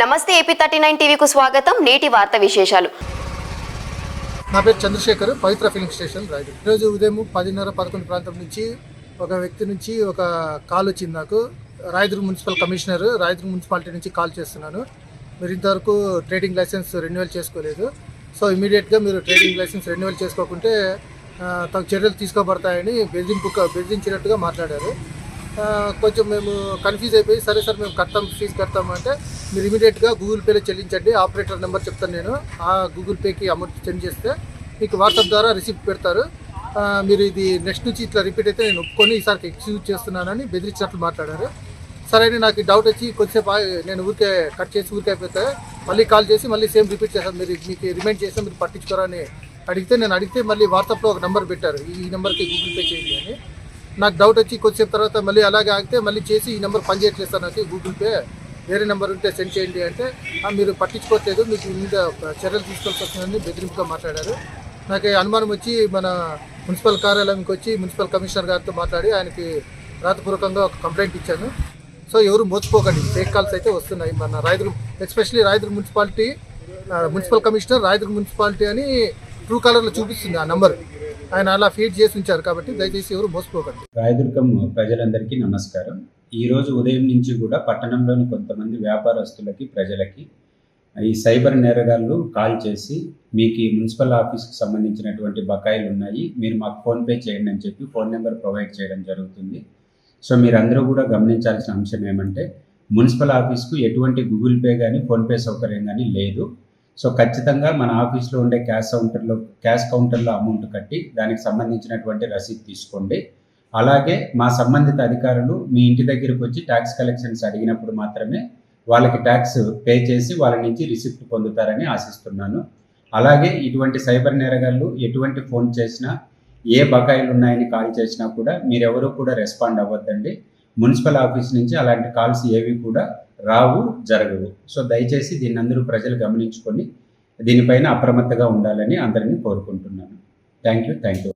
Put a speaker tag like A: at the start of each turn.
A: నమస్తే AP thirty nine టీవీకు స్వాగతం. నేటి వార్త విశేషాలు.
B: నా పేరు చంద్రశేఖర్ పవిత్ర ఫిలిం స్టేషన్ రాయదు ఈరోజు ఉదయం పదిన్నర పదకొండు ప్రాంతం నుంచి ఒక వ్యక్తి నుంచి ఒక కాల్ వచ్చింది నాకు. Rayadurga municipal commissioner Rayadurga municipality నుంచి కాల్ చేస్తున్నాను. మీరు ఇంతవరకు ట్రేడింగ్ లైసెన్స్ రెన్యువల్ చేసుకోలేదు. సో ఇమీడియట్గా మీరు ట్రేడింగ్ లైసెన్స్ రెన్యువల్ చేసుకోకుంటే తగు చర్యలు తీసుకోబడతాయని బెదిరింపు బెదిరించినట్టుగా మాట్లాడారు. కొంచెం మేము కన్ఫ్యూజ్ అయిపోయి సరే సార్ మేము కడతాం ఫీజు కడతాం అంటే మీరు ఇమీడియట్గా గూగుల్ పేలో చెల్లించండి ఆపరేటర్ నెంబర్ చెప్తాను నేను. ఆ గూగుల్ పేకి అమౌంట్ సెండ్ చేస్తే మీకు వాట్సాప్ ద్వారా రిసిప్ట్ పెడతారు. మీరు ఇది నెక్స్ట్ నుంచి ఇట్లా రిపీట్ అయితే నేను ఒప్పుకొని ఈసారికి ఎక్స్క్యూజ్ చేస్తున్నానని బెదిరించినట్లు మాట్లాడారు. సరే నాకు డౌట్ వచ్చి కొద్దిసేపు నేను ఊరికే కట్ చేసి ఊరికే అయిపోతే మళ్ళీ కాల్ చేసి మళ్ళీ సేమ్ రిపీట్ చేస్తాను మీరు మీకు రిమైండ్ చేస్తే మీరు పట్టించుకోరా అని అడిగితే నేను అడిగితే మళ్ళీ వాట్సాప్లో ఒక నెంబర్ పెట్టారు. ఈ నెంబర్కి గూగుల్ పే చేయండి అని. నాకు డౌట్ వచ్చి కొద్దిసేపు తర్వాత మళ్ళీ అలాగే ఆగితే మళ్ళీ చేసి ఈ నెంబర్ పనిచేయట్లేదు సార్ నాకు గూగుల్ పే వేరే నెంబర్ ఉంటే సెండ్ చేయండి అంటే మీరు పట్టించుకోవట్లేదు మీకు మీద చర్యలు తీసుకోవాల్సి వస్తుందని బెదిరింపుగా మాట్లాడారు. నాకు ఈ అనుమానం వచ్చి మన మున్సిపల్ కార్యాలయంకి వచ్చి మున్సిపల్ కమిషనర్ గారితో మాట్లాడి ఆయనకి రాతపూర్వకంగా ఒక కంప్లైంట్ ఇచ్చాను. సో ఎవరు మోసపోకండి. ఫేక్ కాల్స్ అయితే వస్తున్నాయి. మన Rayadurgam especially Rayadurgam municipality municipal commissioner Rayadurgam municipality అని ట్రూ కలర్లో చూపిస్తుంది ఆ నెంబర్ ఆయన అలా ఫీడ్ చేసి ఉంచారు కాబట్టి దయచేసి ఎవరు మోసపోకండి.
C: రాయదుర్గం ప్రజలందరికీ నమస్కారం. ఈ రోజు ఉదయం నుంచి కూడా పట్టణంలోని కొంతమంది వ్యాపారస్తులకి ప్రజలకి ఈ సైబర్ నేరగాళ్ళు కాల్ చేసి మీకు ఈ మున్సిపల్ ఆఫీస్కి సంబంధించినటువంటి బకాయిలు ఉన్నాయి. మీరు మాకు ఫోన్పే చేయండి అని చెప్పి ఫోన్ నెంబర్ ప్రొవైడ్ చేయడం జరుగుతుంది. సో మీరందరూ కూడా గమనించాల్సిన అంశం ఏమంటే మున్సిపల్ ఆఫీస్కు ఎటువంటి గూగుల్ పే కానీ ఫోన్పే సౌకర్యం కానీ లేదు. సో ఖచ్చితంగా మన ఆఫీస్లో ఉండే క్యాష్ కౌంటర్లో క్యాష్ కౌంటర్లో అమౌంట్ కట్టి దానికి సంబంధించినటువంటి రసీదు తీసుకోండి. అలాగే మా సంబంధిత అధికారులు మీ ఇంటి దగ్గరకు వచ్చి ట్యాక్స్ కలెక్షన్స్ అడిగినప్పుడు మాత్రమే వాళ్ళకి ట్యాక్స్ పే చేసి వాళ్ళ నుంచి రిసిప్ట్ పొందుతారని ఆశిస్తున్నాను. అలాగే ఇటువంటి సైబర్ నేరగాళ్ళు ఎటువంటి ఫోన్ చేసినా ఏ బకాయిలు ఉన్నాయని కాల్ చేసినా కూడా మీరెవరూ కూడా రెస్పాండ్ అవ్వద్దండి. మున్సిపల్ ఆఫీస్ నుంచి అలాంటి కాల్స్ ఏవి కూడా రావు జరగవు. సో దయచేసి దీన్ని అందరూ ప్రజలు గమనించుకొని దీనిపైన అప్రమత్తగా ఉండాలని అందరినీ కోరుకుంటున్నాను. Thank you thank you.